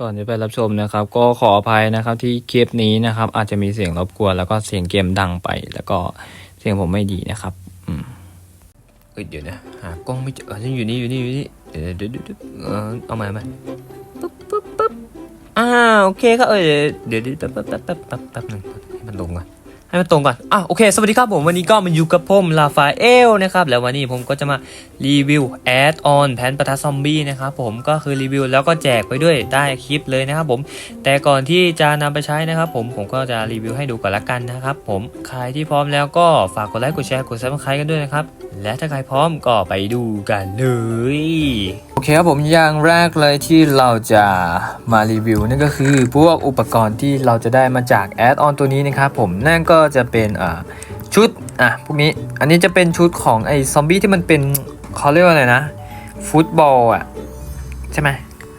ก่อนจะไปรับชมนะครับ ก็ขออภัยนะครับที่คลิปนี้นะครับ อาจจะมีเสียงรบกวนแล้วก็เสียงเกมดังไป แล้วก็เสียงผมไม่ดีนะครับ อืมเอ้ยเดี๋ยวนะหากล้องไม่เจอฉันอยู่นี่อยู่นี่อยู่นี่เดี๋ยวเดี๋ยวเดี๋ยวเออเอาใหม่เอาใหมปุ๊บปุ๊บปุ๊บอ่าโอเคครับเออเดี๋ยวเดี๋ยวแป๊บแป๊บแป๊บแป๊บแป๊บแป๊บหนึงให้มันลงก่อน ให้มันตรงก่อนอะโอเค สวัสดีครับผม วันนี้ก็มาอยู่กับผมลาฟาเอลนะครับ แล้ววันนี้ผมก็จะมารีวิวแอดออนแผนประทัดซอมบี้นะครับผม ก็คือรีวิวแล้วก็แจกไปด้วยได้คลิปเลยนะครับผม แต่ก่อนที่จะนำไปใช้นะครับผม ผมก็จะรีวิวให้ดูก่อนละกันนะครับผม ใครที่พร้อมแล้วก็ฝากกดไลค์ กดแชร์ กดซับสไครต์กันด้วยนะครับ และถ้าใครพร้อมก็ไปดูกันเลย โอเคครับผมอย่างแรกเลยที่เราจะมารีวิวนั่นก็คือพวกอุปกรณ์ที่เราจะได้มาจากแอดออนตัวนี้นะครับผมนั่นก็จะเป็นชุดอะพวกนี้อันนี้จะเป็นชุดของไอ้ซอมบี้ที่มันเป็นเขาเรียกว่าอะไรนะฟุตบอลอะใช่ไหม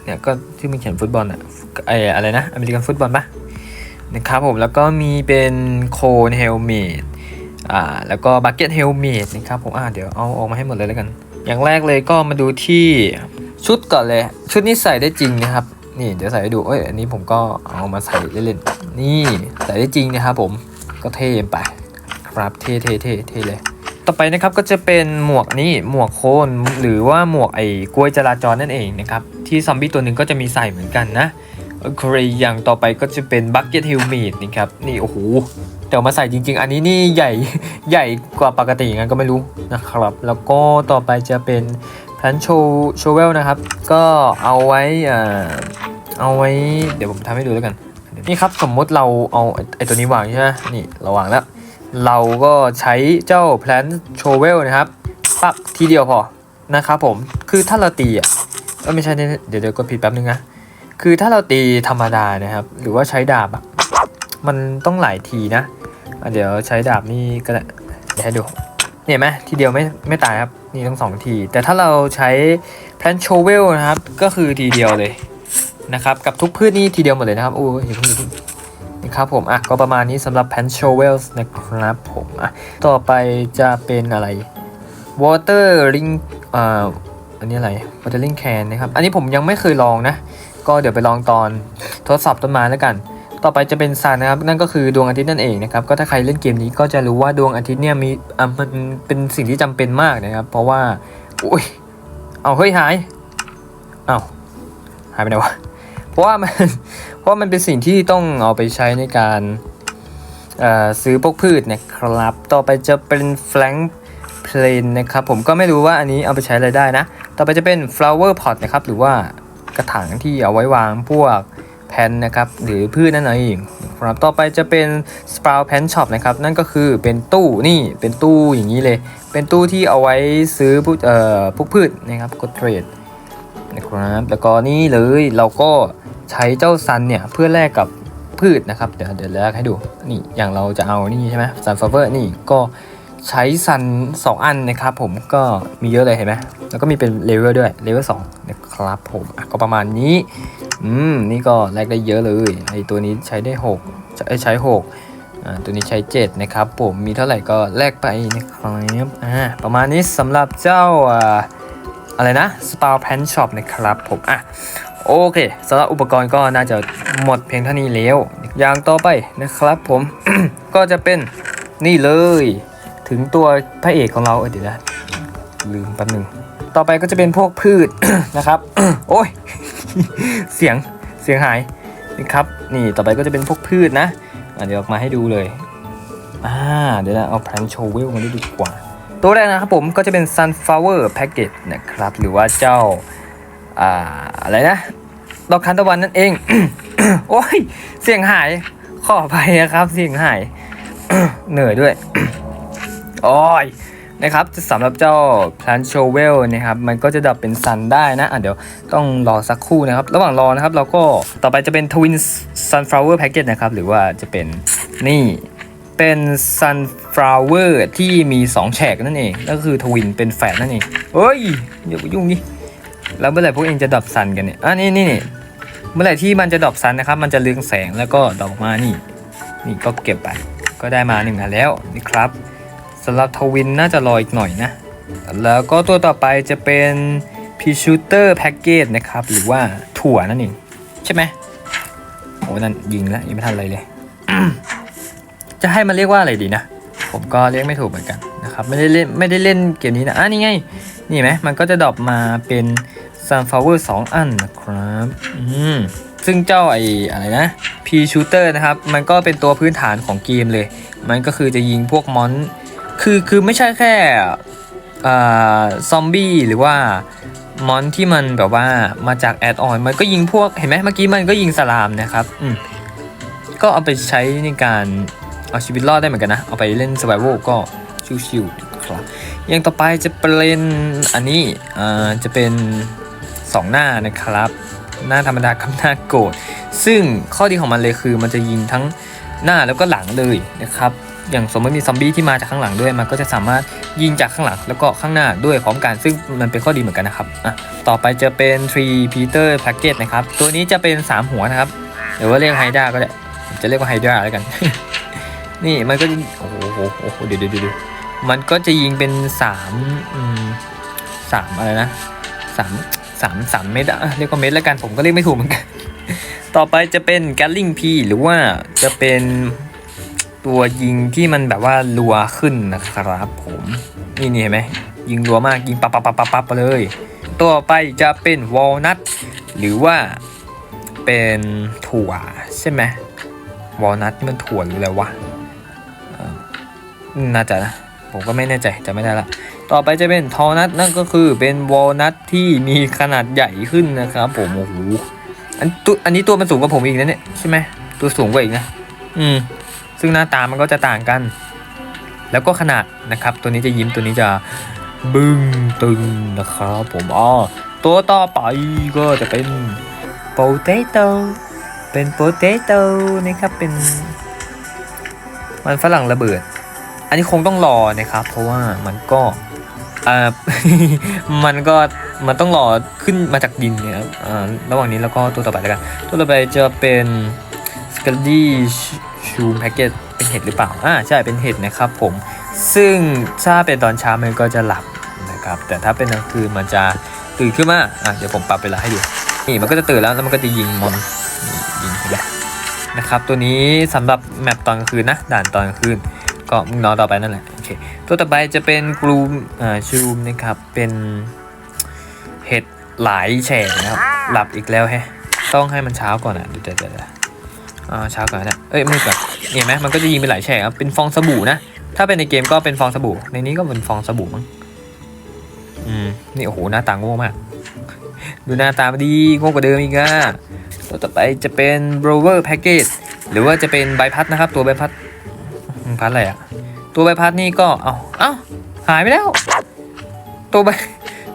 เนี่ยก็ที่มันเขียนฟุตบอลอะไออะไรนะอเมริกันฟุตบอลปะนะครับผมแล้วก็มีเป็นโคนเฮลเมตอ่าแล้วก็บักเก็ตเฮลเมตนะครับผมอ่าเดี๋ยวเอาออกมาให้หมดเลยแล้วกัน อย่างแรกเลยก็มาดูที่ชุดก่อนเลย ชุดนี้ใส่ได้จริงนะครับ นี่เดี๋ยวใส่ให้ดูเอ้ยอันนี้ผมก็เอามาใส่เล่นๆนี่ใส่ได้จริงนะครับผมก็เท่ไปครับเท่เท่เท่เท่เลย ต่อไปนะครับก็จะเป็นหมวกนี่หมวกโคนหรือว่าหมวกไอ้กล้วยจราจรนั่นเองนะครับที่ซอมบี้ตัวหนึ่งก็จะมีใส่เหมือนกันนะโอเคอย่างต่อไปก็จะเป็นบักเก็ตเฮลเมตนะครับนี่โอ้โห แต่เอามาใส่จริง ๆ อันนี้นี่ใหญ่ใหญ่กว่าปกติงั้นก็ไม่รู้นะครับ แล้วก็ต่อไปจะเป็นแพนโชโชเวลนะครับ ก็เอาไว้อ่าเอาไว้เดี๋ยวผมทำให้ดูแล้วกัน นี่ครับสมมติเราเอาไอตัวนี้วางใช่ไหมนี่เราวางแล้ว เราก็ใช้เจ้าแพลนโชเวลนะครับปักทีเดียวพอนะครับผมคือถ้าเราตีอะไม่ใช่เดี๋ยวเดี๋ยวกดผิดแป๊บนึงนะคือถ้าเราตีธรรมดานะครับ หรือว่าใช้ดาบอะมันต้องหลายทีนะ เดี๋ยวใช้ดาบนี่ก็ได้เดี๋ยวให้ดูเนี่ยเห็นไหมทีเดียวไม่ไม่ตายครับนี่ต้งสองที แต่ถ้าเราใช้แพลนโชเวลนะครับ ก็คือทีเดียวเลยนะครับ กับทุกพืชนี่ทีเดียวหมดเลยนะครับโอ้ยอย่าเพิ่งอย่าเพิ่งนะครับผมอะก็ประมาณนี้สำหรับ p a n c h o w e l s นะครับผมอะต่อไปจะเป็นอะไร water ring อ่าอันนี้อะไร water ring can นะครับ อันนี้ผมยังไม่เคยลองนะ ก็เดี๋ยวไปลองตอนทดสอบต้นไม้แล้วกัน ต่อไปจะเป็นซันนะครับนั่นก็คือดวงอาทิตย์นั่นเองนะครับก็ถ้าใครเล่นเกมนี้ก็จะรู้ว่าดวงอาทิตย์เนี่ยมีอะมันเป็นสิ่งที่จำเป็นมากนะครับ เพราะว่าอุ้ยเอาเฮ้ยหายเอาหายไปไหนวะเพราะว่ามันเพราะว่ามันเป็นสิ่งที่ต้องเอาไปใช้ในการซื้อพวกพืชนะครับ ต่อไปจะเป็นแฟลงเพลนนะครับผมก็ไม่รู้ว่าอันนี้เอาไปใช้อะไรได้นะ ต่อไปจะเป็น flower pot นะครับหรือว่ากระถางที่เอาไว้วางพวก แผ่นนะครับหรือพืชนั่นเองครับต่อไปจะเป็น sprout pen shop นะครับนั่นก็คือเป็นตู้นี่เป็นตู้อย่างนี้เลย เป็นตู้ที่เอาไว้ซื้อพวกเอ่อพวกพืชนะครับกดเทรดนะครับแล้วก็นี่เลยเราก็ใช้เจ้าซันเนี่ยเพื่อแลกกับพืชนะครับ เดี๋ยวเดี๋ยวแลกให้ดูนี่อย่างเราจะเอานี่ใช่ไหมซันฟลาเวอร์นี่ก็ ใช้ซัน 2 อันนะครับผมก็มีเยอะเลยเห็นไหมแล้วก็มีเป็นเลเวลด้วยเลเวลสองนะครับผมก็ประมาณนี้ อืม นี่ก็แลกได้เยอะเลยไอตัวนี้ใช้ได้6ใช้ใช้6ตัวนี้ใช้ 7 นะครับผมมีเท่าไหร่ก็แลกไปนะครับอ่าประมาณนี้สำหรับเจ้าอะไรนะ s p a r Pen Shop นะครับผมอะโอเคสำหรับอุปกรณ์ก็น่าจะหมดเพียงเท่านี้แล้ว อย่างต่อไปนะครับผม ก็จะเป็นนี่เลย ถึงตัวพระเอกของเราเออเดี๋ยวนะลืมแป๊บหนึง ต่อไปก็จะเป็นพวกพืช นะครับ โอ้ย เสียงเสียงหายนะครับ นี่ต่อไปก็จะเป็นพวกพืชนะเดี๋ยวออกมาให้ดูเลยอ่าเดี๋ยวนะเอาแพลนโชว์วิลมาดูดีกว่า ตัวแรกนะครับผมก็จะเป็น sunflower package นะครับ หรือว่าเจ้าอ่าอะไรนะ ดอกทานตะวันนั่นเอง โอ้ย เสียงหาย ขออภัยนะครับ เสียงหาย เหนื่อยด้วย โอ้ยนะครับสำหรับเจ้า plant shovel นะครับ มันก็จะดับเป็นซันได้นะ อะเดี๋ยวต้องรอสักครู่นะครับ ระหว่างรอนะครับเราก็ต่อไปจะเป็น twin sunflower package นะครับ หรือว่าจะเป็นนี่เป็น sunflower ที่มี 2 แฉกนั่นเอง ก็คือทวินเป็นแฝดนั่นเองเฮ้ยอย่าไปยุ่งนี่แล้วเมื่อไหร่พวกเองจะดับซันกันเนี่ยอะนี่นี่นี่เมื่อไหร่ที่มันจะดับซันนะครับ มันจะเรืองแสงแล้วก็ดอกมานี่ นี่ก็เก็บไป ก็ได้มาหนึ่งอันแล้วนี่ครับำหรับทวินน่าจะรออีกหน่อยนะ แล้วก็ตัวต่อไปจะเป็น p ีชูเตอร์แพ็กเกจนะครับ หรือว่าถั่วนั่นเอง ใช่ไหมโอ้นั่นยิงแล้วยังไม่ทันอะไรเลย จะให้มันเรียกว่าอะไรดีนะ ผมก็เรียกไม่ถูกเหมือนกันนะครับ ไม่ได้เล่นไม่ได้เล่นเกมนี้นะอะนี่ไง นี่ไหมมันก็จะดรอปมาเป็น sunflower 2อันนะครับ อืมซึ่งเจ้าไอ้อะไรนะ P shooter นะครับ มันก็เป็นตัวพื้นฐานของเกมเลย มันก็คือจะยิงพวกมอน คือคือไม่ใช่แค่ซอมบี้หรือว่ามอนที่มันแบบว่ามาจากแอดออนมันก็ยิงพวกเห็นไหมเมื่อกี้มันก็ยิงสลามนะครับอืมก็เอาไปใช้ในการเอาชีวิตรอดได้เหมือนกันนะ เอาไปเล่น survival ก็ชิวๆครับอย่างต่อไปจะเป็นอันนี้อ่าจะเป็น 2 หน้านะครับ หน้าธรรมดากับหน้าโกรธซึ่งข้อดีของมันเลยคือมันจะยิงทั้งหน้าแล้วก็หลังเลยนะครับ อย่างสมมติมีซอมบี้ที่มาจากข้างหลังด้วยมันก็จะสามารถยิงจากข้างหลังแล้วก็ข้างหน้าด้วยพร้อมกันซึ่งมันเป็นข้อดีเหมือนกันนะครับอะต่อไปจะเป็น Tree Peter Package นะครับตัวนี้จะเป็น 3 หัวนะครับหรือว่าเรียกไฮด้าก็ได้จะเรียกว่าไฮด้าแล้วกัน นี่มันก็โอ้โหโอ้โหโอ้โหเดี๋ยวเดี๋ยวเดี๋ยวมันก็จะยิงเป็นสามสามอะไรนะสามสามสามเม็ดอะเรียกว่าเม็ดแล้วกันผมก็เรียกไม่ถูกเหมือนกัน ต่อไปจะเป็น g a l l i n g P หรือว่าจะเป็น ตัวยิงที่มันแบบว่ารัวขึ้นนะครับผมนี่นี่เห็นไหมยิงรัวมากยิงปับปับปับปับปับเลยต่อไปจะเป็น walnut หรือว่าเป็นถั่วใช่ไหมวอลนัทมันถั่วหรืออะไรวะน่าจะนะผมก็ไม่แน่ใจจะไม่ได้ละต่อไปจะเป็นทอนัทนั่นก็คือเป็นวอลนัทที่มีขนาดใหญ่ขึ้นนะครับผมโอ้โหอันตัวอันนี้ตัวมันสูงกว่าผมอีกนะเนี่ยใช่ไหมตัวสูงกว่าอีกนะอืม ซึ่งหน้าตามันก็จะต่างกัน แล้วก็ขนาดนะครับ ตัวนี้จะยิ้มตัวนี้จะบึ้งตึงนะครับผมอ๋อตัวต่อไปก็จะเป็น potato เป็นโปเตโต้นะครับเป็น มันฝรั่งระเบิด อันนี้คงต้องรอนะครับ เพราะว่ามันก็อ่ามันก็มันต้องรอขึ้นมาจากดินเนี่ยครับอ่าระหว่างนี้แล้วก็ตัวต่อไปแล้วกัน ตัวต่อไปจะเป็นสกัลดี้ ชูแพ็กเกจเป็นเห็ดหรือเปล่าอ่าใช่เป็นเห็ดนะครับผม ซึ่งถ้าเป็นตอนเช้ามันก็จะหลับนะครับ แต่ถ้าเป็นกลางคืนมันจะตื่นขึ้นมาอะเดี๋ยวผมปรับเวลาให้ดูนี่มันก็จะตื่นแล้วแล้วมันก็จะยิงมอนนี่ยิงเห็นไหมนะครับตัวนี้สำหรับแมปตอนกลางคืนนะด่านตอนกลางคืนก็มึงนอนต่อไปนั่นแหละโอเคตัวต่อไปจะเป็นกลูมอ่าชูมนะครับเป็นเห็ดหลายแฉกนะครับหลับอีกแล้วแฮะต้องให้มันเช้าก่อนอะเดี๋ยวเดี๋ยวเดี๋ยว อ่าเช้าก่อนนะเอ้ยมืดก่อนเห็นไหมมันก็จะยิงเป็นหลายแฉกครับเป็นฟองสบู่นะ ถ้าเป็นในเกมก็เป็นฟองสบู่ ในนี้ก็เป็นฟองสบู่มั้งอืมนี่โอ้โหหน้าตาโง่มาก ดูหน้าตาดีโง่กว่าเดิมอีกอะตัวต่อไปจะเป็น blower package หรือว่าจะเป็นใบพัดนะครับ ตัวใบพัดพัดอะไรอะตัวใบพัดนี่ก็เอาเอ้าหายไปแล้ว ตัวใบ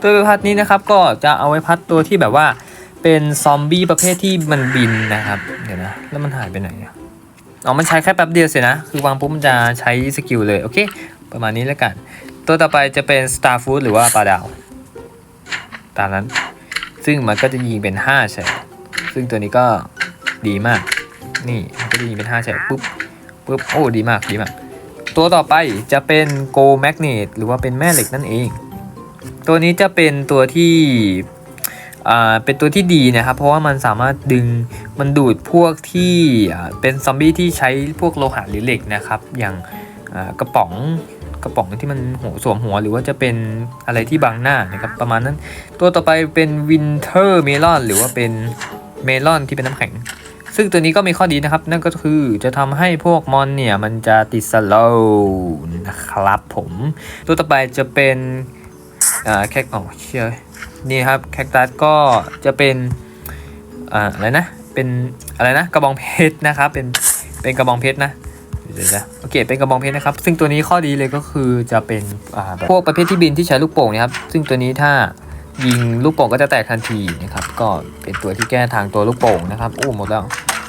ตัวใบพัดนี้นะครับ ก็จะเอาไว้พัดตัวที่แบบว่า เป็นซอมบี้ประเภทที่มันบินนะครับ เดี๋ยวนะ แล้วมันหายไปไหนอะอ๋อมันใช้แค่แป๊บเดียวเสียนะ คือวางปุ๊บมันจะใช้สกิลเลย โอเค ประมาณนี้แล้วกัน ตัวต่อไปจะเป็น star food หรือว่าปลาดาว ตามนั้น ซึ่งมันก็จะยิงเป็น5แฉกซึ่งตัวนี้ก็ดีมาก นี่มันก็จะยิงเป็น5แฉกปุ๊บปุ๊บ โอ้ ดีมาก ดีมาก ตัวต่อไปจะเป็น Go Magnet หรือว่าเป็นแม่เหล็กนั่นเอง ตัวนี้จะเป็นตัวที่ เป็นตัวที่ดีนะครับ เพราะว่ามันสามารถดึงมันดูดพวกที่เป็นซอมบี้ที่ใช้พวกโลหะหรือเหล็กนะครับ อย่างกระป๋องกระป๋องที่มันหัวสวมหัวหรือว่าจะเป็นอะไรที่บังหน้านะครับ ประมาณนั้น ตัวต่อไปเป็นวินเทอร์เมลอนหรือว่าเป็นเมลอนที่เป็นน้ำแข็ง ซึ่งตัวนี้ก็มีข้อดีนะครับ นั่นก็คือจะทำให้พวกมอนเนี่ยมันจะติดสโลว์นะครับผม ตัวต่อไปจะเป็นอ่าแคคอ๋อเชื่อ นี่ครับแคคตัสก็จะเป็นอ่าอะไรนะ เป็นอะไรนะกระบองเพชรนะครับ เป็นเป็นกระบองเพชรนะเดี๋ยวนะโอเคเป็นกระบองเพชรนะครับ ซึ่งตัวนี้ข้อดีเลยก็คือจะเป็นพวกประเภทที่บินที่ใช้ลูกโป่งนะครับ ซึ่งตัวนี้ถ้ายิงลูกโป่งก็จะแตกทันทีนะครับ ก็เป็นตัวที่แก้ทางตัวลูกโป่งนะครับโอ้หมดแล้ว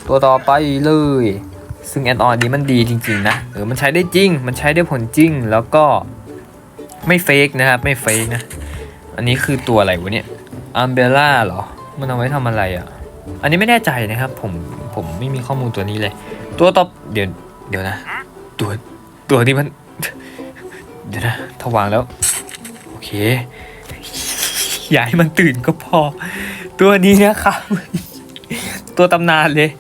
ตัวต่อไปเลย ซึ่งแอนออนนี้มันดีจริงๆนะเออมันใช้ได้จริง มันใช้ได้ผลจริง แล้วก็ไม่เฟกนะครับ ไม่เฟกนะ อันนี้คือตัวอะไรวะเนี่ยอัมเบล่าเหรอ มันเอาไว้ทำอะไรอะ อันนี้ไม่แน่ใจนะครับ ผมผมไม่มีข้อมูลตัวนี้เลย ตัวต่อเดี๋ยวเดี๋ยวนะ ตัวตัวนี้มัน เดี๋ยวนะถ้าวางแล้ว โอเคอย่าให้มันตื่นก็พอ ตัวนี้นะครับ ตัวตำนานเลย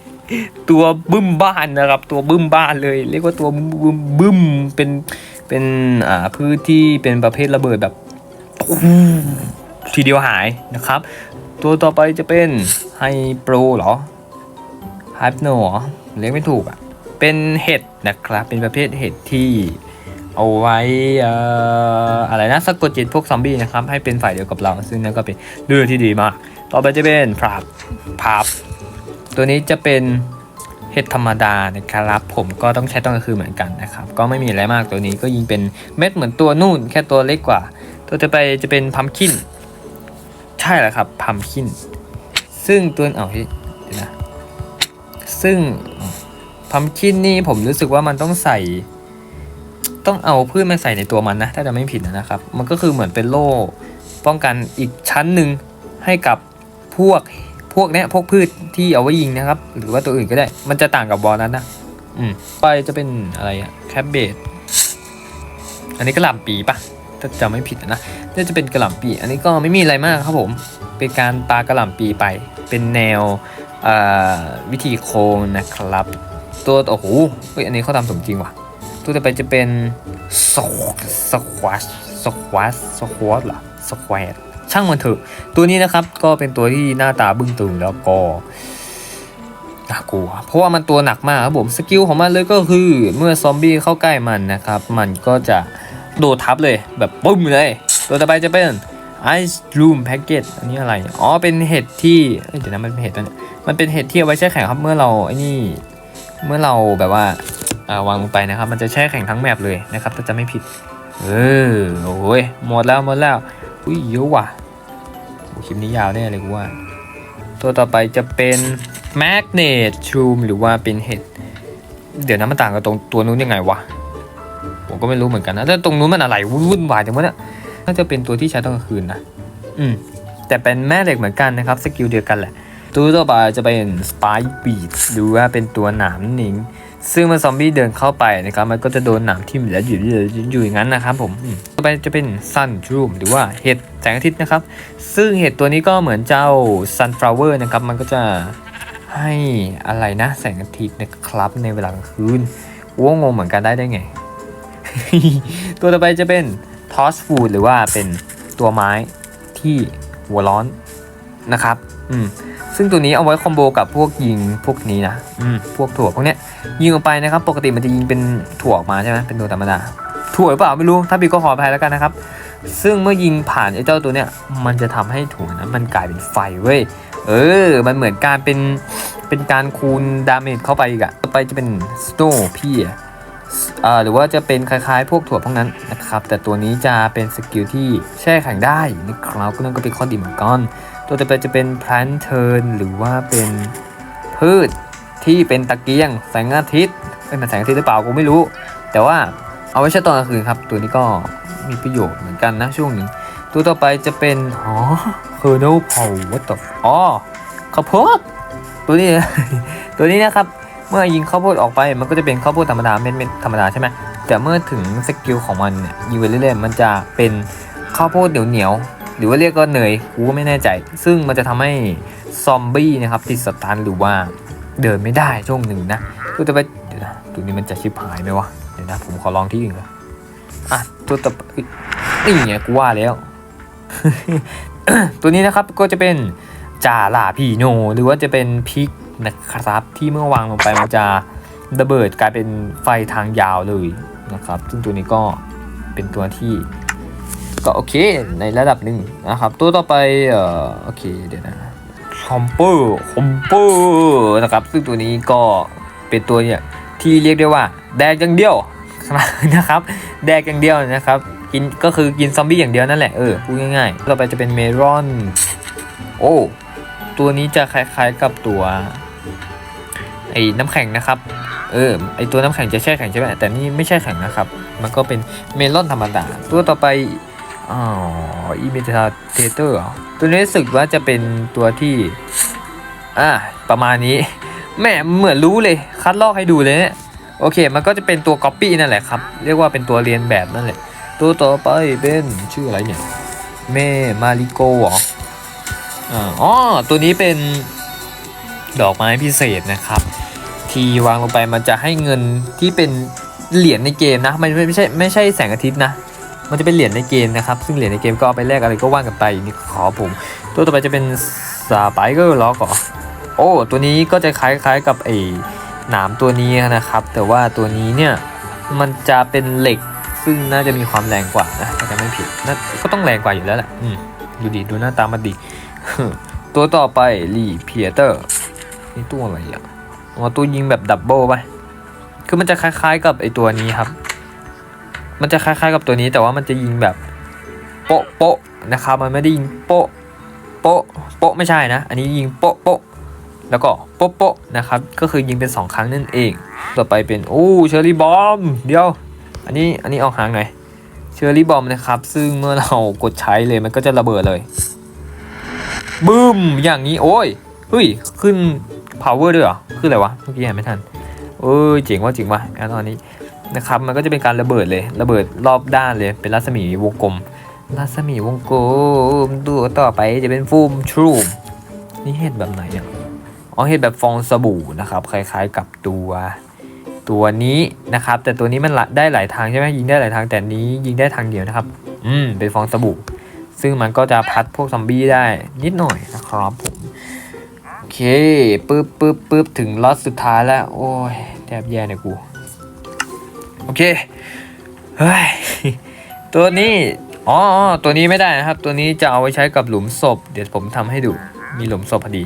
ตัวบึ้มบ้านนะครับ ตัวบึ้มบ้านเลย เรียกว่าตัวบึ้มบึ้มเป็นเป็นอ่าพืชที่เป็นประเภทระเบิดแบบ ทีเดียวหายนะครับ ตัวต่อไปจะเป็นไฮโปรหรอไฮโนหรอเรียกไม่ถูกอะ เป็นเห็ดนะครับ เป็นประเภทเห็ดที่เอาไว้เอ่ออะไรนะสะกดจิตพวกซอมบี้นะครับ ให้เป็นฝ่ายเดียวกับเรา ซึ่งนั่นก็เป็นเรื่องที่ดีมาก ต่อไปจะเป็นพราบพราบตัวนี้จะเป็นเห็ดธรรมดานะครับ ผมก็ต้องใช้ตอนกลางคืนเหมือนกันนะครับ ก็ไม่มีอะไรมากตัวนี้ก็ยิงเป็นเม็ดเหมือนตัวนู่น แค่ตัวเล็กกว่า ตัวจะไปจะเป็นพัมคินใช่แหละครับพัมคินซึ่งตัวเอาเฮ้ยเดี๋ยวนะซึ่งพัมคินนี่ผมรู้สึกว่ามันต้องใส่ ต้องเอาพืชมาใส่ในตัวมันนะ ถ้าจะไม่ผิดนะครับ มันก็คือเหมือนเป็นโล่ป้องกันอีกชั้นหนึ่งให้กับพวกพวกเนี้ยพวกพืชที่เอาไว้ยิงนะครับ หรือว่าตัวอื่นก็ได้ มันจะต่างกับบอลนั้นนะอืมไปจะเป็นอะไรอะแคบเบดอันนี้กระหล่ำปีปะ ถ้าจำไม่ผิดนะน่าจะเป็นกระหล่ำปีอันนี้ก็ไม่มีอะไรมากครับผมเป็นการปากระหล่ำปีไป เป็นแนววิธีโค้งนะครับ ตัวโอ้โหอันนี้เขาทำสมจริงว่ะ ตัวต่อไปจะเป็นสควอชสควอชสควอชเหรอสควร์ช่างมันเถอะ ตัวนี้นะครับก็เป็นตัวที่หน้าตาบึ้งตึงแล้วก็น่ากลัว เพราะว่ามันตัวหนักมากครับผม สกิลของมันเลยก็คือเมื่อซอมบี้เข้าใกล้มันนะครับ มันก็จะ โดดทับเลยแบบปุ้มเลย ตัวต่อไปจะเป็น Ice Room Packet อันนี้อะไร อ๋อ เป็นเห็ดที่เดี๋ยวนะมันเป็นเห็ดตัวเนี่ยมันเป็นเห็ดที่เอาไว้แช่แข็งครับ เมื่อเราไอ้นี่ เมื่อเราแบบว่าวางลงไปนะครับ มันจะแช่แข็งทั้งแมปเลยนะครับ ถ้าจะไม่ผิด เออ โอ้ย หมดแล้วหมดแล้ว อุ้ยเยอะว่ะคลิปนี้ยาวแน่เลยกูว่า ตัวต่อไปจะเป็น Magnet Shroom หรือว่าเป็นเห็ด เดี๋ยวนะมันต่างกับตรงตัวนู้นยังไงวะ ผมก็ไม่รู้เหมือนกันนะแต่ตรงนู้นมันอะไรวุ่นวายจังวะเนี่ยน่าจะเป็นตัวที่ใช้ตอนกลางคืนนะอืมแต่เป็นแม่เหล็กเหมือนกันนะครับสกิลเดียวกันแหละ ตัวต่อไปจะเป็น Spike Beat หรือว่าเป็นตัวหนามนั่นเองซึ่งเมื่อซอมบี้เดินเข้าไปนะครับมันก็จะโดนหนามทิ่มแล้วอยู่อยู่อยู่อย่างนั้นนะครับผมอืมต่อไปจะเป็น Sun Room หรือว่าเห็ดแสงอาทิตย์นะครับ ซึ่งเห็ดตัวนี้ก็เหมือนเจ้า Sunflower นะครับมันก็จะให้อะไรนะแสงอาทิตย์นะครับในเวลากลางคืนว่างงเหมือนกันได้ได้ไง ตัวต่อไปจะเป็นทอสฟูดหรือว่าเป็นตัวไม้ที่หัวร้อนนะครับอืมซึ่งตัวนี้เอาไว้คอมโบกับพวกยิงพวกนี้นะอืมพวกถั่วพวกเนี้ยยิงออกไปนะครับ ปกติมันจะยิงเป็นถั่วออกมาใช่ไหมเป็นตัวธรรมดาถั่วหรือเปล่าไม่รู้ถ้าพี่ก็ขออภัยแล้วกันนะครับ ซึ่งเมื่อยิงผ่านไอ้เจ้าตัวเนี้ยมันจะทำให้ถั่วนั้นมันกลายเป็นไฟเว้ยเออ มันเหมือนการเป็นเป็นการคูณดาเมจเข้าไปอีกอะต่อไปจะเป็นสโนว์พี่อะ หรือว่าจะเป็นคล้ายๆ พวกถั่วพวกนั้นนะครับ แต่ตัวนี้จะเป็นสกิลที่แช่แข็งได้นะครับก็นั่นก็เป็นข้อดีเหมือนกันตัวต่อไปจะเป็น plant turn หรือว่าเป็นพืชที่เป็นตะเกียงแสงอาทิตย์เป็นแสงอาทิตย์หรือเปล่ากูไม่รู้ แต่ว่าเอาไว้ใช้ตอนกลางคืนครับ ตัวนี้ก็มีประโยชน์เหมือนกันนะช่วงหนึ่งตัวต่อไปจะเป็นอ๋อ kernel pow what the อ๋อข้าวโพดตัวนี้ ตัวนี้นะครับ เมื่อยิงข้าวโพดออกไปมันก็จะเป็นข้าวโพดธรรมดาเม็ดๆธรรมดาใช่ไหมแต่เมื่อถึงสกิลของมันเนี่ยยิงไปเรื่อยๆมันจะเป็นข้าวโพดเหนียวๆหรือว่าเรียกก็เนยกูก็ไม่แน่ใจ ซึ่งมันจะทำให้ซอมบี้นะครับติดสตันหรือว่าเดินไม่ได้ช่วงหนึ่งนะตัวต่อไปเดี๋ยวนะตัวนี้มันจะชิบหายไหมวะเดี๋ยวนะผมขอลองที่อื่นก่อนอะตัวต่อไปนี่ไงกูว่าแล้ว ตัวนี้นะครับก็จะเป็นจ่าลาพีโน หรือว่าจะเป็นพิก นะครับ ที่เมื่อวางลงไปมันจะระเบิดกลายเป็นไฟทางยาวเลยนะครับ ซึ่งตัวนี้ก็เป็นตัวที่ ก็โอเคในระดับหนึ่งนะครับ ตัวต่อไปเอ่อโอเคเดี๋ยวนะคอมเปอร์คอมเปอร์นะครับ ซึ่งตัวนี้ก็เป็นตัวเนี่ยที่เรียกได้ว่าแดกอย่างเดียวนะครับ แดกอย่างเดียวนะครับกินก็คือกินซอมบี้อย่างเดียวนั่นแหละเออพูดง่ายๆต่อไปจะเป็นเมลอน โอ้ตัวนี้จะคล้ายๆกับตัว ไอ้น้ำแข็งนะครับ เออไอ้ตัวน้ำแข็งจะแช่แข็งใช่ไหมแต่นี่ไม่ใช่แข็งนะครับ มันก็เป็นเมลอนธรรมดา ตัวต่อไปอ๋ออีเมทาเทเตอร์ตัวนี้รู้สึกว่าจะเป็นตัวที่อ่าประมาณนี้แหม่เหมือนรู้เลยคัดลอกให้ดูเลยเนี่ยโอเค มันก็จะเป็นตัวก๊อปปี้นั่นแหละครับ เรียกว่าเป็นตัวเรียนแบบนั่นแหละ ตัวต่อไปเป็นชื่ออะไรเนี่ยเมมาริโกเหรออ๋อ ตัวนี้เป็นดอกไม้พิเศษนะครับ ที่วางลงไปมันจะให้เงินที่เป็นเหรียญในเกมนะ มันไม่ไม่ใช่ไม่ใช่แสงอาทิตย์นะ มันจะเป็นเหรียญในเกมนะครับ ซึ่งเหรียญในเกมก็เอาไปแลกอะไรก็ว่างกันไปนี่ขอผม ตัวต่อไปจะเป็นสไปเกอร์ล็อกอโอ้ตัวนี้ก็จะคล้ายๆกับไอ้หนามตัวนี้นะครับ แต่ว่าตัวนี้เนี่ยมันจะเป็นเหล็กซึ่งน่าจะมีความแรงกว่านะถ้าจะไม่ผิดน่าก็ต้องแรงกว่าอยู่แล้วแหละอืมดูดิดูหน้าตามันดี ตัวต่อไปรีเพียเตอร์นี่ตัวอะไรอะ อ๋อตัวยิงแบบดับเบิลไปคือมันจะคล้ายๆกับไอตัวนี้ครับ มันจะคล้ายๆกับตัวนี้แต่ว่ามันจะยิงแบบโป๊ะโป๊ะนะครับมันไม่ได้ยิงโป๊ะโป๊ะโป๊ะไม่ใช่นะ อันนี้ยิงโป๊ะโป๊ะแล้วก็โป๊ะโป๊ะนะครับ ก็คือยิงเป็นสองครั้งนั่นเอง ต่อไปเป็นโอ้เชอร์รี่บอมเดี๋ยว อันนี้อันนี้ออกห่างหน่อยเชอร์รี่บอมนะครับ ซึ่งเมื่อเรากดใช้เลยมันก็จะระเบิดเลยบึ้มอย่างนี้โอ้ยเฮ้ยขึ้น power ด้วยเหรอขึ้นอะไรวะ เมื่อกี้เห็นไม่ทันเอ้ยเจ๋งว่าเจ๋งว่ะแอดตอนนี้นะครับ มันก็จะเป็นการระเบิดเลย ระเบิดรอบด้านเลย เป็นรัศมีวงกลม รัศมีวงกลมตัวต่อไปจะเป็นฟูมทรูมนี่เห็ดแบบไหนอะอ๋อเห็ดแบบฟองสบู่นะครับ คล้ายๆกับตัวตัวนี้นะครับ แต่ตัวนี้มันได้หลายทางใช่ไหมยิงได้หลายทางแต่นี้ยิงได้ทางเดียวนะครับ อืมเป็นฟองสบู่ ซึ่งมันก็จะพัดพวกซอมบี้ได้นิดหน่อยนะครับผม เคปึ๊บปึ๊บปึ๊บถึงล็อตสุดท้ายแล้ว โอ้ยแทบแย่เนี่ยกู โอเค เฮ้ย ตัวนี้ อ๋ออ๋อตัวนี้ไม่ได้นะครับ ตัวนี้จะเอาไว้ใช้กับหลุมศพ เดี๋ยวผมทำให้ดู มีหลุมศพพอดี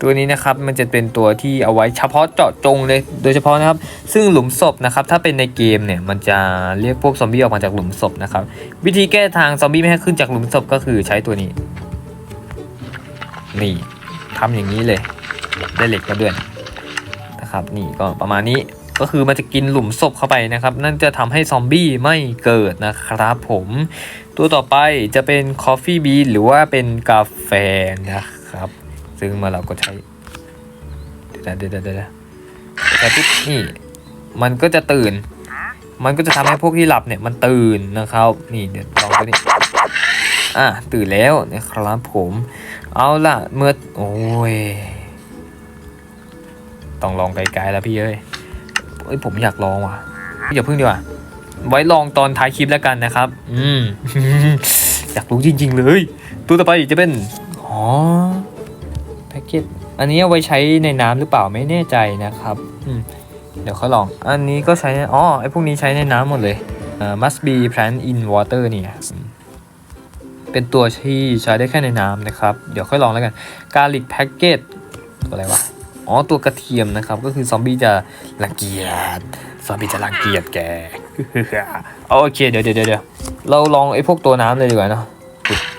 ตัวนี้นะครับ มันจะเป็นตัวที่เอาไว้เฉพาะเจาะจงเลย โดยเฉพาะนะครับ ซึ่งหลุมศพนะครับ ถ้าเป็นในเกมเนี่ย มันจะเรียกพวกซอมบี้ออกมาจากหลุมศพนะครับ วิธีแก้ทางซอมบี้ไม่ให้ขึ้นจากหลุมศพก็คือใช้ตัวนี้ นี่ ทำอย่างนี้เลย ได้เหล็กมาด้วยนะครับ นี่ก็ประมาณนี้ก็คือมันจะกินหลุมศพเข้าไปนะครับ นั่นจะทำให้ซอมบี้ไม่เกิดนะครับผม ตัวต่อไปจะเป็นคอฟฟี่บีหรือว่าเป็นกาแฟนะครับ ซึ่งมื่อเราก็ใช้เดี๋ยวเดี๋ยวเดี๋ยวแต่ปุ๊บนี่มันก็จะตื่น มันก็จะทำให้พวกที่หลับเนี่ยมันตื่นนะครับ นี่เดี๋ยวลองตันี้อะตื่นแล้วนะครับผม เอาล่ะ เมื่อ โอ้ย ต้องลองไกลๆแล้วพี่เอ้ยเอ้ยผมอยากลองว่ะอย่าเพิ่งดีกว่า ไว้ลองตอนท้ายคลิปแล้วกันนะครับ อืม อยากรู้จริง ๆ เลย ตัวต่อไปจะเป็น อ๋อ แพ็กเกจ อันนี้เอาไว้ใช้ในน้ำหรือเปล่าไม่แน่ใจนะครับ อืม เดี๋ยวเขาลอง อันนี้ก็ใช้ อ๋อ ไอพวกนี้ใช้ในน้ำหมดเลยอ่า must be plant in water เนี่ย เป็นตัวที่ใช้ได้แค่ในน้ำนะครับ เดี๋ยวค่อยลองแล้วกัน garlic packet ตัวอะไรวะอ๋อตัวกระเทียมนะครับ ก็คือซอมบี้จะรังเกียจซอมบี้จะรังเกียจแกโอเคเดี๋ยวเดี๋ยวเดี๋ยวเราลองไอ้พวกตัวน้ำเลยดีกว่าเนาะ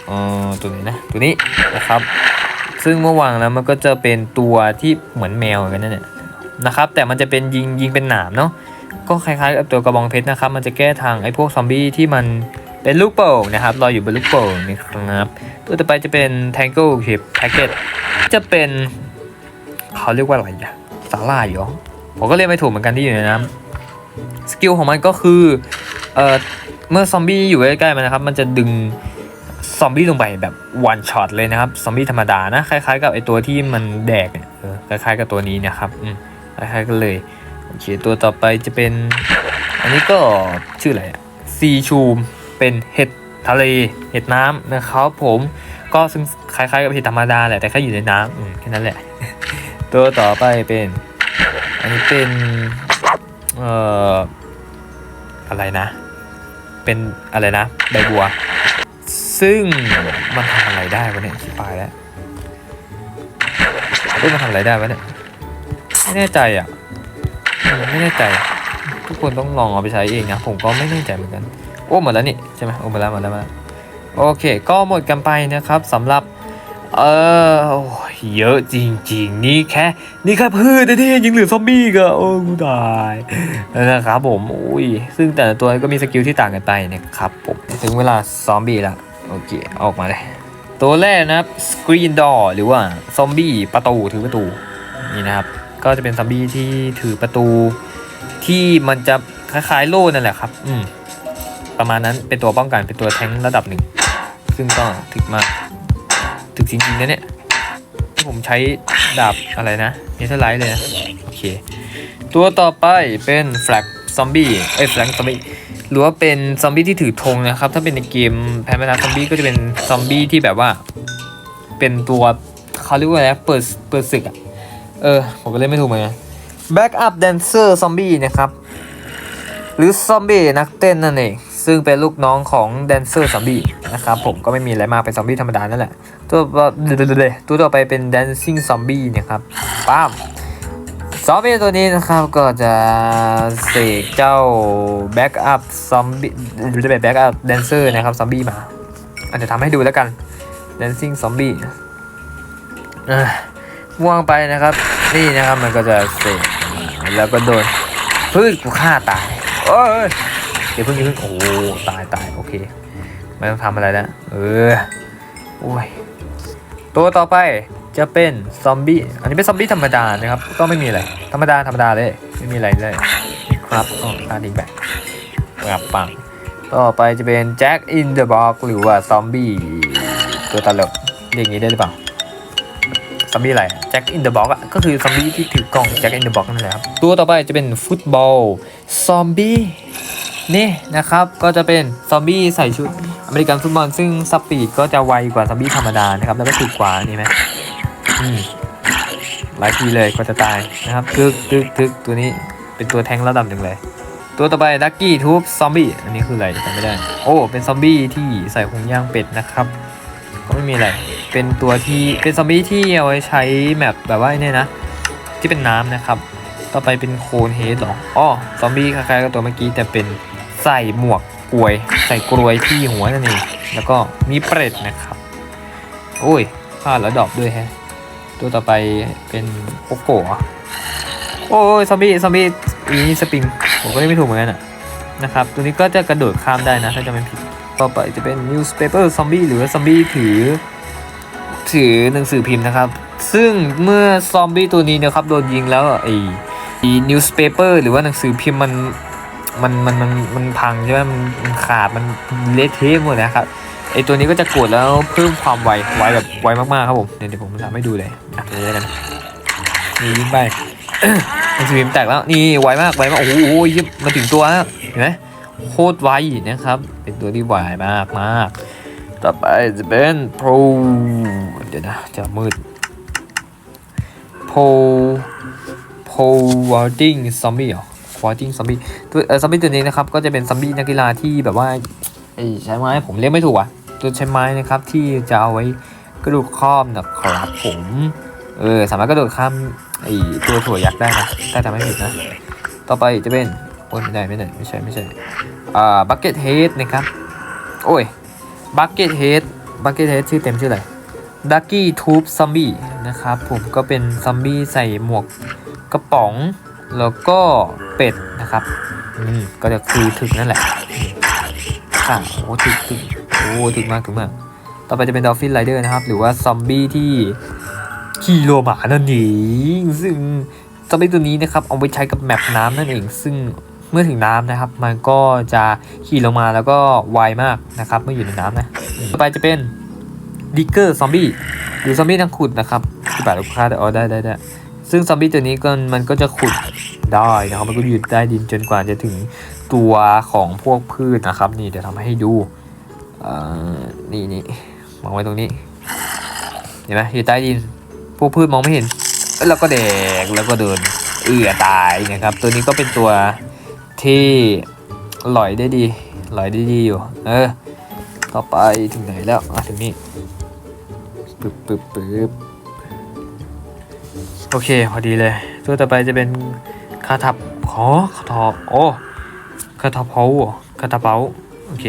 เออตัวนี้นะตัวนี้นะครับ ซึ่งเมื่อวางแล้วมันก็จะเป็นตัวที่เหมือนแมวเหมือนกันนั่นแหละนะครับ แต่มันจะเป็นยิงยิงเป็นหนามเนาะก็คล้ายๆกับตัวกระบองเพชรนะครับ มันจะแก้ทางไอ้พวกซอมบี้ที่มัน เป็นลูกโป่งนะครับลอยอยู่บนลูกโป่งนี่ครับตัวต่อไปจะเป็น Tangle Chip Packet จะเป็นเขาเรียกว่าอะไรอะสาหร่ายเหรอผมก็เรียกไม่ถูกเหมือนกันที่อยู่ในน้ำสกิลของมันก็คือเอ่อเมื่อซอมบี้อยู่ใกล้ๆมันนะครับ มันจะดึงซอมบี้ลงไปแบบวันช็อตเลยนะครับซอมบี้ธรรมดานะคล้ายๆ กับไอตัวที่มันแดกเนี่ยคล้ายๆกับตัวนี้นะครับคล้ายๆกันเลยโอเคตัวต่อไปจะเป็น อันนี้ก็ชื่ออะไรอะซีชูม เป็นเห็ดทะเลเห็ดน้ำนะครับผมก็ซึ่งคล้ายๆกับเห็ดธรรมดาแหละแต่แค่อยู่ในน้ำอืมแค่นั้นแหละ ตัวต่อไปเป็น อันนี้เป็นเอ่ออะไรนะ เป็นอะไรนะใบบัว ซึ่งมันทำอะไรได้วะเนี่ยชิบหายแล้วเฮ้ยมันทำอะไรได้วะเนี่ยไม่แน่ใจอะไม่แน่ใจ ทุกคนต้องลองเอาไปใช้เองนะผมก็ไม่แน่ใจเหมือนกัน โอ้หมดแล้วนี่ใช่ไหมโอ้หมดแล้วหมดแล้วมดแล้วโอเค ก็หมดกันไปนะครับสำหรับเออเยอะจริงๆ นี่แค่ นี่แค่พืชเท่ยังเหลือซอมบี้ก็โอ้กูตายนะครับผมอุ้ยซึ่งแต่ละตัวก็มีสกิลที่ต่างกันไปนะครับผมถึงเวลาซอมบี้ละโอเคออกมาเลย ตัวแรกนะครับสกรีนดอร์หรือว่าซอมบี้ประตูถือประตูนี่นะครับ ก็จะเป็นซอมบี้ที่ถือประตู ที่มันจะคล้ายๆโล่นั่นแหละครับ อืม ประมาณนั้นเป็นตัวป้องกันเป็นตัวแทงค์ระดับหนึ่ง ซึ่งก็ถึกมากถึกจริงๆนะเนี่ยผผมใช้ดาบอะไรนะเนเธอร์ไลท์เลยนะโอเค ตัวต่อไปเป็นแฟลกซอมบี้เอ้ยแฟลกซอมบี้หรือว่าเป็นซอมบี้ที่ถือธงนะครับ ถ้าเป็นในเกมแพนเมนาซอมบี้ก็จะเป็นซอมบี้ที่แบบว่า เป็นตัวเขาเรียกว่าอะไรเปิดเปิดศึกอะเออ ผมก็เล่นไม่ถูกเหมือนกันแบ็กอัพแดนเซอร์ซอมบี้นะครับ หรือซอมบี้นักเต้นนั่นเอง ซึ่งเป็นลูกน้องของแดนเซอร์ซอมบี้นะครับผมก็ไม่มีอะไรมากเป็นซอมบี้ธรรมดานั่นแหละ ตัวตัวต่อไปเป็น dancing zombie นะครับป้ามซอมบี้ตัวนี้นะครับก็จะเสกเจ้า backup zombie หรือจะเป็น backup dancer นะครับซอมบี้มาอาจจะทำให้ดูแล้วกัน dancing zombie อะม่วงไปนะครับ นี่นะครับมันก็จะเสกแล้วก็โดนพึ่งกูฆ่าตายโอ้ย ดี๋ยวเพึ่งอย่าพึ่งโอ้ตายตายโอเค ไม่ต้องทำอะไรแล้วเออโอ้ยตัวต่อไปจะเป็นซอมบี้อันนี้เป็นซอมบี้ธรรมดานะครับ ก็ไม่มีอะไร ธรรมดาธรรมดาเลย ไม่มีอะไรเลยครับอ๋อตาดีแบบแบบปังต่อไปจะเป็นแจ็คอินเดอะบ็อกหรือว่าซอมบี้ตัวตลกเรียกอย่างนี้ได้หรือเปล่าซอมบี้อะไรแจ็คอินเดอะบ็อกอะก็คือซอมบี้ที่ถือกล่องแจ็คอินเดอะบ็อกนั่นแหละครับตัวต่อไปจะเป็นฟุตบอลซอมบี้ นี่นะครับก็จะเป็นซอมบี้ใส่ชุดอเมริกันฟุตบอลซึ่งสปีดก็จะไวกว่าซอมบี้ธรรมดานะครับแล้วก็ถูกกว่านี่ไหมอืมหลายทีเลยก็จะตายนะครับทึกทึกทึกตัวนี้เป็นตัวแทงระดับหนึ่งเลย ตัวต่อไปดักกี้ทูบซอมบี้อันนี้คืออะไรจำไม่ได้ โอ้ เป็นซอมบี้ที่ใส่หุงย่างเป็ดนะครับ ก็ไม่มีอะไร เป็นตัวที่เป็นซอมบี้ที่เอาไว้ใช้แมปแบบว่าเนี่ยนะ ที่เป็นน้ำนะครับ ต่อไปเป็นโคนเฮดหรออ๋อซอมบี้คล้ายๆกับตัวเมื่อกี้แต่เป็น ใส่หมวกกลวย ใส่กลวยที่หัวนั่นเองแล้วก็มีเปรตนะครับโอ้ยพลาดแล้วดอปด้วยฮะตัวต่อไปเป็นโปโกะเหรอโอ้ยซอมบี้ซอมบี้อีสปริงผมก็เรียกไม่ถูกเหมือนกันอะนะครับตัวนี้ก็จะกระโดดข้ามได้นะถ้าจะไม่ผิดต่อไปจะเป็น newspaper zombie หรือว่าซอมบี้ถือ ถือหนังสือพิมพ์นะครับ ซึ่งเมื่อซอมบี้ตัวนี้นะครับโดนยิงแล้วไอ้ไอ้ newspaper หรือว่าหนังสือพิมพ์มัน มันมันมันมันพังใช่ไหมมันขาดมันเละเทะหมดนะครับไอ้ตัวนี้ก็จะกดแล้วเพิ่มความไวไวแบบไวมากๆครับผมเดี๋ยวผมทำให้ดูเลยอะเดี๋ยวแล้วกันนี่ยิงไปหนังสือพิมแตกแล้วนี่ไวมากไวมากโอ้โหยิบมาถึงตัวแล้วเห็นไหมโคตรไวนะครับ เป็นตัวที่ไวมากมากต่อไปจะเป็นโพเดี๋ยวนะจะมืดโพโพวอร์ดิ้งซอมบี้เหรอ วอร์ดิ้งซอมบี้ตัวเออซอมบี้ตัวนี้นะครับก็จะเป็นซอมบี้นักกีฬาที่แบบว่าไอ้ใช้ไม้ผมเรียกไม่ถูกอะตัวใช้ไม้นะครับที่จะเอาไว้กระโดดข้ามนะครับผมเออสามารถกระโดดข้ามไอ้ตัวถั่วยักษ์ได้นะถ้าจำไม่ผิดนะต่อไปจะเป็นโอ้ยไม่ได้ไม่ได้ไม่ใช่ไม่ใช่อ่าบักเก็ตเฮดนะครับโอ้ยบักเก็ตเฮดบักเก็ตเฮดชื่อเต็มชื่ออะไรดักกี้ทูบซอมบี้นะครับผมก็เป็นซอมบี้ใส่หมวกกระป๋อง แล้วก็เป็ดนะครับอืมก็จะคือถึกนั่นแหละค่ะโอ้ถึกถึกโอ้ถึกมากถึกมาก ต่อไปจะเป็นดอฟฟินไรเดอร์นะครับ หรือว่าซอมบี้ที่ขี่โลมานั่นเองซึ่งซอมบี้ตัวนี้นะครับเอาไว้ใช้กับแมปน้ำนั่นเอง ซึ่งเมื่อถึงน้ำนะครับ มันก็จะขี่ลงมาแล้วก็ไวมากนะครับ เมื่ออยู่ในน้ำนะ ต่อไปจะเป็นดิกเกอร์ซอมบี้หรือซอมบี้นักขุดนะครับที่บาดลูกค้าแต่อ๋อได้ได้ได้ ซึ่งซอมบี้ตัวนี้ก็มันก็จะขุดได้นะครับมันก็อยู่ใต้ดินจนกว่าจะถึงตัวของพวกพืชนะครับ นี่เดี๋ยวทำให้ดูนี่นี่มองไว้ตรงนี้เห็นไหมอยู่ใต้ดิน พวกพืชมองไม่เห็น แล้วก็แดกแล้วก็เดินเอือตายนะครับ ตัวนี้ก็เป็นตัวที่ลอยได้ดีลอยได้ดีอยู่ เออ ต่อไปถึงไหนแล้วอะถึงนี่ปึ๊บปึ๊บปึ๊บ อเคพอดีเลย ตัวต่อไปจะเป็นคาทับขอคาทอโอ้คาทับเผาคาทับเผาโอเค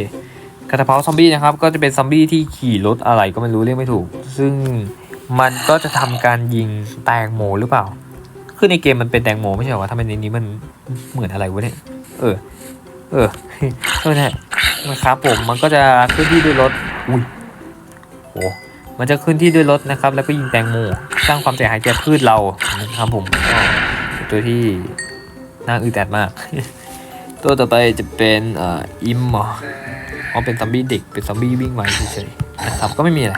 คาทับเผาซอมบี้นะครับ ก็จะเป็นซอมบี้ที่ขี่รถอะไรก็ไม่รู้เรียกไม่ถูก ซึ่งมันก็จะทำการยิงแตงโมหรือเปล่า คือในเกมมันเป็นแตงโมไม่ใช่เหรอวะทำไมในนี้มันเหมือนอะไรวะเนี่ย เออ เออเออเนี่ยนะครับผมมันก็จะขึ้นที่ด้วยรถ อุ้ยโห มันจะขึ้นที่ด้วยรถนะครับ แล้วก็ยิงแตงโมสร้างความเสียหายแก่พืชเรานะครับผมตัวที่น่าอึดอัดมาก ตัวต่อไปจะเป็นอ่ออิมเหรออ๋อเป็นซอมบี้เด็กเป็นซอมบี้วิ่งไวเฉยๆนะครับก็ไม่มีอะไร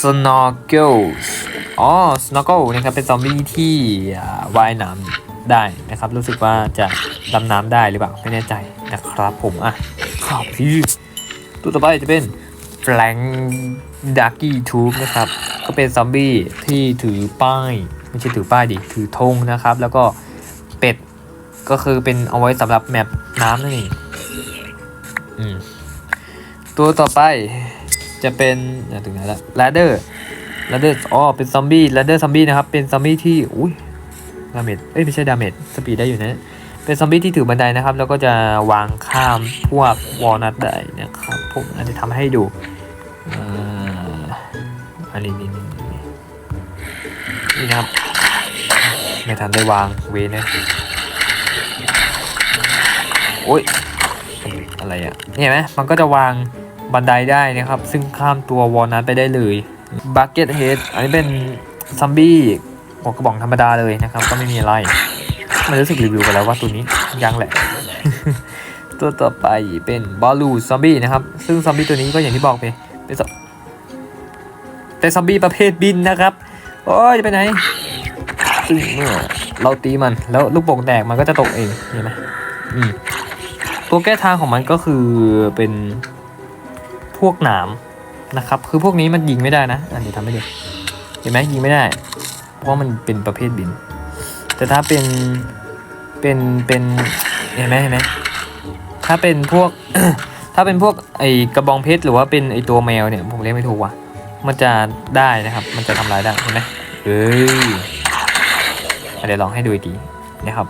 s n o r k e l อ๋อ snorkel นะครับเป็นซอมบี้ที่ว่ายน้ำได้นะครับ รู้สึกว่าจะดำน้ำได้หรือเปล่าไม่แน่ใจนะครับผมอะข่าวพี่ตัวต่อไปจะเป็น f l a n k d a r k y Tube นะครับ ก็เป็นซอมบี้ที่ถือป้ายไม่ใช่ถือป้ายดิถือธงนะครับ แล้วก็เป็ดก็คือเป็นเอาไว้สำหรับแมปน้ำนั่นเองตัวต่อไปจะเป็นอะถึงไหนละ ladder ladder อ๋อเป็นซอมบี้ ladder ซอมบี้นะครับ เป็นซอมบี้ที่อุ้ยดาเมจเอ้ยไม่ใช่ดาเมจสปีดได้อยู่นะเป็นซอมบี้ที่ถือบันไดนะครับ แล้วก็จะวางข้ามพวกวอลนัทได้นะครับผมอาจจะทำให้ดูอ่า อันนี้นี่นี่นี่นี่นะครับ ไม่ทันได้วางเวนะโอ้ยอะไรอะ่ะนี่เห็นไหมมันก็จะวางบันไดได้นะครับ ซึ่งข้ามตัววอลนัทไปได้เลยบักเก็ตเฮดอันนี้เป็นซัมบี้หัวกระบอกธรรมดาเลยนะครับ ก็ไม่มีอะไรมันรู้สึกรีวิวไปแล้วว่าตัวนี้ยังแหละ ตัวต่อไปเป็นบอลลูซอมบี้นะครับ ซึ่งซอมบี้ตัวนี้ก็อย่างที่บอกไปเป็น เป็นซอมบี้ประเภทบินนะครับ โอ้ยจะไปไหนซึ่งเมื่อเราตีมันแล้วลูกโป่งแตกมันก็จะตกเองเห็นไหมอืมตัวแก้ทางของมันก็คือเป็นพวกหนามนะครับ คือพวกนี้มันยิงไม่ได้นะอันนี้ทำให้ดูเห็นไหมยิงไม่ได้ เพราะมันเป็นประเภทบิน แต่ถ้าเป็นเป็นเป็นเห็นไหมเห็นไหมถ้าเป็นพวกถ้าเป็นพวกไอกระบองเพชรหรือว่าเป็นไอตัวแมวเนี่ยผมเรียกไม่ถูกว่ะ มันจะได้นะครับ มันจะทำลายได้เห็นไหมเอ้ยอะเดี๋ยวลองให้ดูอีนะครับ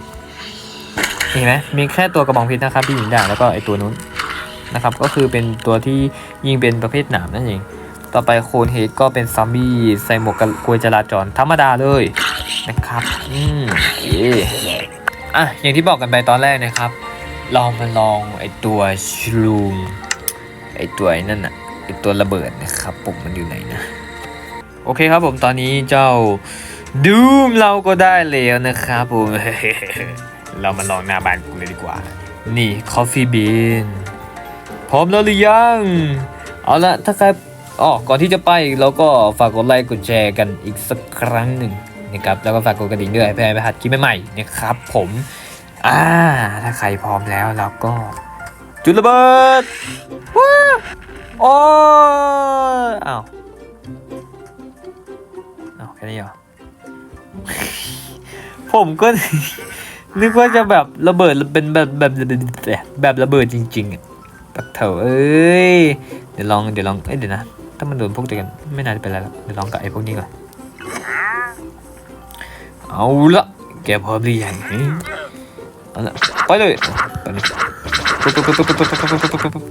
เห็นไหมมีแค่ตัวกระบองเพชรนะครับที่ยิงได้แล้วก็ไอตัวนู้นนะครับ ก็คือเป็นตัวที่ยิงเป็นประเภทหนามนั่นเอง ต่อไปโคนเฮดก็เป็นซอมบี้ใส่หมวกกลวยจราจรธรรมดาเลยนะครับ อืมโอเคอะอย่างที่บอกกันไปตอนแรกนะครับ ลองมาลองไอตัวชลูมไอตัวนั่นอะ ไอตัวระเบิดนะครับผมมันอยู่ไหนนะโอเคครับผมตอนนี้เจ้าดูมเราก็ได้แล้วนะครับผมเรามาลองหน้าบ้านกูเลยดีกว่า นี่ Coffee Bean พร้อมแล้วหรือยัง เอาละถ้าใครอ๋อก่อนที่จะไปเราก็ฝากกดไลค์กดแชร์กันอีกสักครั้งหนึ่งนะครับแล้วก็ฝากกดกระดิ่งด้วยเพื่อให้ไม่พลาดคลิปใหม่ๆนะครับ ผมอ่าถ้าใครพร้อมแล้วเราก็จุดระเบิดว้า โอ้ยอ้าวอ้าวแค่นี้เหรอ ผมก็ นึกว่าจะแบบระเบิดเป็นแบบแบบแบบแบบระเบิดจริงๆอะปักเถอะเอ้ย เดี๋ยวลองเดี๋ยวลองเอ้ยเดี๋ยวนะ ถ้ามันโดนพวกเดียวกันไม่น่าจะเป็นไรหรอกเดี๋ยวลองกับไอ้พวกนี้ก่อน เอาละแกพร้อมหรือยังเอาละไปเลยไปเลยปุ๊บปุ๊บปุ๊บปุ๊บปุ๊บปุ๊บปุ๊บปุ๊บ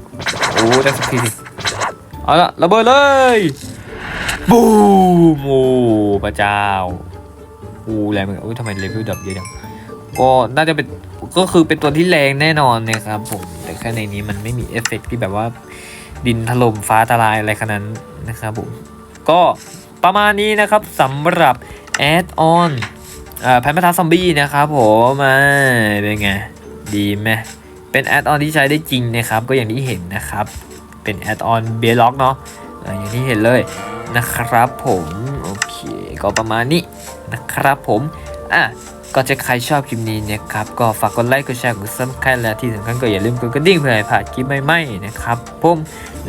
โอ้ได้สักทีสิ เอาละระเบิดเลย บูมโอ้พระเจ้าโอ้แรงเหมือนกันอุ้ยทำไมเลเวลดับเยอะจังก็น่าจะเป็นก็คือเป็นตัวที่แรงแน่นอนนะครับผมแต่แค่ในนี้มันไม่มีเอฟเฟกต์ที่แบบว่าดินถล่มฟ้าทลายอะไรขนาดนั้นนะครับผมก็ประมาณนี้นะครับสำหรับแอดออนแพนพัทซอมบี้นะครับผมอ่าเป็นไง ดีไหมเป็นแอดออนที่ใช้ได้จริงนะครับ ก็อย่างที่เห็นนะครับ เป็นแอดออนเบล็อกเนาะอย่างที่เห็นเลยนะครับผมโอเคก็ประมาณนี้นะครับผมอะก็จะใครชอบคลิปนี้เนะครับก็ฝากกดไลค์กดแชร์กดซับสไครต์และที่สำคัญก็อย่าลืมกดกระดิ่งเพื่อให้พลาดคลิปใหม่ๆนะครับผม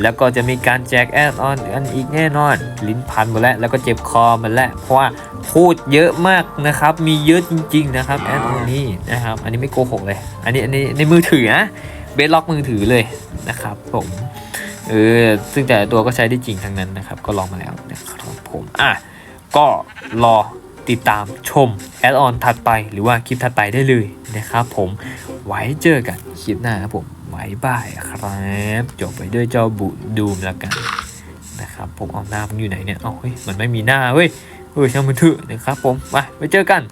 แล้วก็จะมีการแจกแอดออนอันอีกแน่นอน ลิ้นพันหมดแล้วแล้วก็เจ็บคอมาแล้วเพราะว่าพูดเยอะมากนะครับ มีเยอะจริง ๆ นะครับแอดออนนี้นะครับ อันนี้ไม่โกหกเลย อันนี้อันนี้ในมือถือนะเบสล็อกมือถือเลยนะครับผม เออซึ่งแต่ตัวก็ใช้ได้จริงทั้งนั้นนะครับ ก็ลองมาแล้วนะครับผมอะก็รอติดตามชมแอดออนถัดไปหรือว่าคลิปถัดไปได้เลยนะครับผมไว้เจอกันคลิปหน้าครับผมไว้บายครับจบไปด้วยเจ้าบุดูมแล้วกันนะครับผมเอาหน้ามันอยู่ไหนเนี่ยเอาเฮ้ยมันไม่มีหน้าเว้ยเฮ้ยช่างมันเถอะนะครับผมไปไว้เจอกัน